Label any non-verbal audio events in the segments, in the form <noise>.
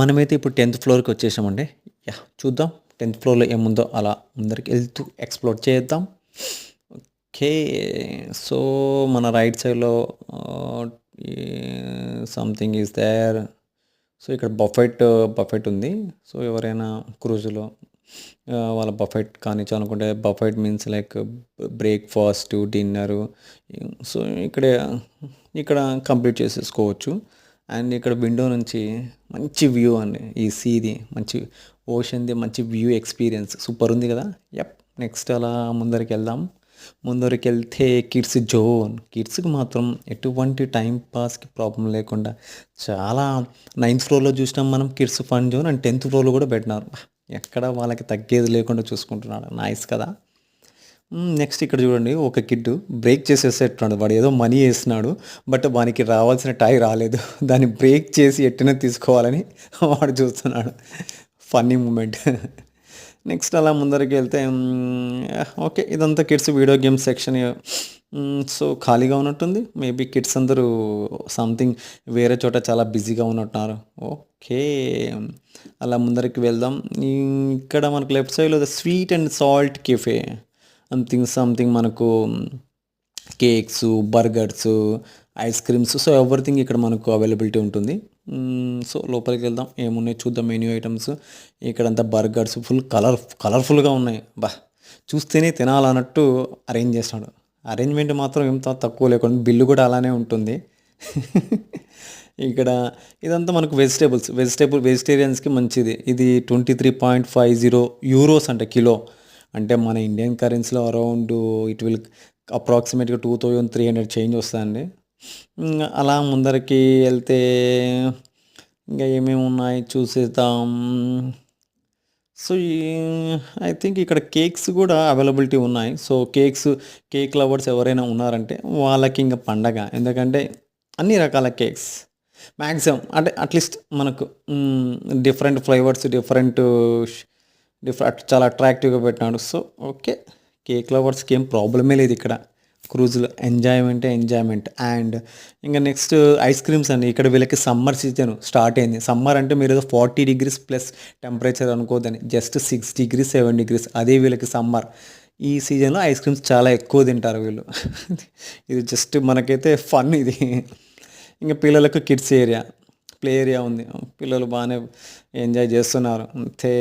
మనమైతే ఇప్పుడు టెన్త్ ఫ్లోర్కి వచ్చేసామండి. యా చూద్దాం టెన్త్ ఫ్లోర్లో ఏముందో అలా ముందరికి వెళ్తూ ఎక్స్ప్లోర్ చేద్దాం. ఓకే సో మన రైట్ సైడ్లో సంథింగ్ ఈజ్ దేర్. సో ఇక్కడ బఫెట్ బఫెట్ ఉంది. సో ఎవరైనా క్రూజులో వాళ్ళ బఫెట్ కానిచ్చు అనుకుంటే buffet means like breakfast dinner so ఇక్కడే ఇక్కడ కంప్లీట్ చేసేసుకోవచ్చు. అండ్ ఇక్కడ విండో నుంచి మంచి వ్యూ అండి ఈ సీది మంచి ఓషన్ది మంచి వ్యూ ఎక్స్పీరియన్స్. సూపర్ ఉంది కదా? ఎప్ నెక్స్ట్ అలా ముందరికి వెళ్దాం. ముందరికి వెళ్తే కిడ్స్ జోన్. కిడ్స్కి మాత్రం ఎటువంటి టైం పాస్కి ప్రాబ్లం లేకుండా చాలా నైన్త్ ఫ్లోర్లో చూసినాం మనం kids fun zone and tenth ఫ్లోర్లో కూడా పెట్టినారు. ఎక్కడ వాళ్ళకి తగ్గేది లేకుండా చూసుకుంటున్నాడు. నైస్ కదా? నెక్స్ట్ ఇక్కడ చూడండి ఒక కిడ్ బ్రేక్ చేసేసేట్టున్నాడు. వాడు ఏదో మనీ వేస్తున్నాడు బట్ వానికి రావాల్సిన టై రాలేదు. <laughs> దాన్ని బ్రేక్ చేసి ఎట్టినా తీసుకోవాలని వాడు చూస్తున్నాడు. ఫన్నీ మూమెంట్ నెక్స్ట్ అలా ముందరికి వెళ్తే ఓకే eh, ఇదంతా kids video game section so ఖాళీగా ఉన్నట్టుంది. మేబీ కిడ్స్ అందరూ సంథింగ్ వేరే చోట చాలా బిజీగా ఉన్నట్టున్నారు. ఓకే అలా ముందరికి వెళ్దాం. ఇక్కడ మనకు లెఫ్ట్ సైడ్లో sweet and salt cafe something something మనకు cakes burgers ice creams so everything ఇక్కడ మనకు అవైలబిలిటీ ఉంటుంది. సో లోపలికి వెళ్దాం. ఏమున్నాయి చూద్దాం మెన్యూ ఐటమ్స్ ఇక్కడంతా బర్గర్స్ ఫుల్ కలర్ కలర్ఫుల్గా ఉన్నాయి. బా చూస్తేనే తినాలన్నట్టు అరేంజ్ చేస్తాడు అరేంజ్మెంట్ మాత్రం ఎంత తక్కువ లేకుండా బిల్లు కూడా అలానే ఉంటుంది. ఇక్కడ ఇదంతా మనకు వెజిటేబుల్స్ వెజిటేబుల్ వెజిటేరియన్స్కి మంచిది. ఇది twenty three point five zero euros అంటే కిలో. అంటే మన ఇండియన్ కరెన్సీలో అరౌండ్ ఇట్ విల్ అప్రాక్సిమేట్గా two thousand three hundred change వస్తుందండి అలా ముందరికి వెళ్తే ఇంకా ఏమేమి ఉన్నాయి చూసేద్దాం. సో ఐ థింక్ ఇక్కడ కేక్స్ కూడా అవైలబిలిటీ ఉన్నాయి. సో కేక్స్ కేక్ లవర్స్ ఎవరైనా ఉన్నారంటే వాళ్ళకి ఇంకా పండగ. ఎందుకంటే అన్ని రకాల కేక్స్ మ్యాక్సిమం అంటే అట్లీస్ట్ మనకు డిఫరెంట్ ఫ్లేవర్స్ డిఫరెంట్ డిఫరెంట్ చాలా అట్రాక్టివ్గా పెట్టినాడు. So okay. కేక్ లవర్స్కి ఏం ప్రాబ్లమే లేదు ఇక్కడ. క్రూజ్లో ఎంజాయ్మెంటే ఎంజాయ్మెంట్. అండ్ ఇంకా నెక్స్ట్ ఐస్ క్రీమ్స్ అండి. ఇక్కడ వీళ్ళకి సమ్మర్ సీజన్ స్టార్ట్ అయింది. సమ్మర్ అంటే మీరు ఏదో forty degrees plus temperature అనుకోదని just six degrees seven degrees. అదే వీళ్ళకి సమ్మర్. ఈ సీజన్లో ఐస్ క్రీమ్స్ చాలా ఎక్కువ తింటారు వీళ్ళు. <laughs> ఇది జస్ట్ మనకైతే ఫన్ ఇది. ఇంకా పిల్లలకు కిడ్స్ ఏరియా. ప్లే ఏరియా ఉంది. పిల్లలు బాగానే ఎంజాయ్ చేస్తున్నారు. అంతే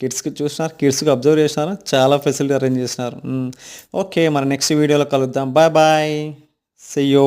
కిడ్స్కి చూసినారు కిడ్స్కి అబ్జర్వ్ చేసినారు చాలా ఫెసిలిటీ అరేంజ్ చేసినారు ఓకే మరి నెక్స్ట్ వీడియోలో కలుద్దాం. Bye bye సెయ్యో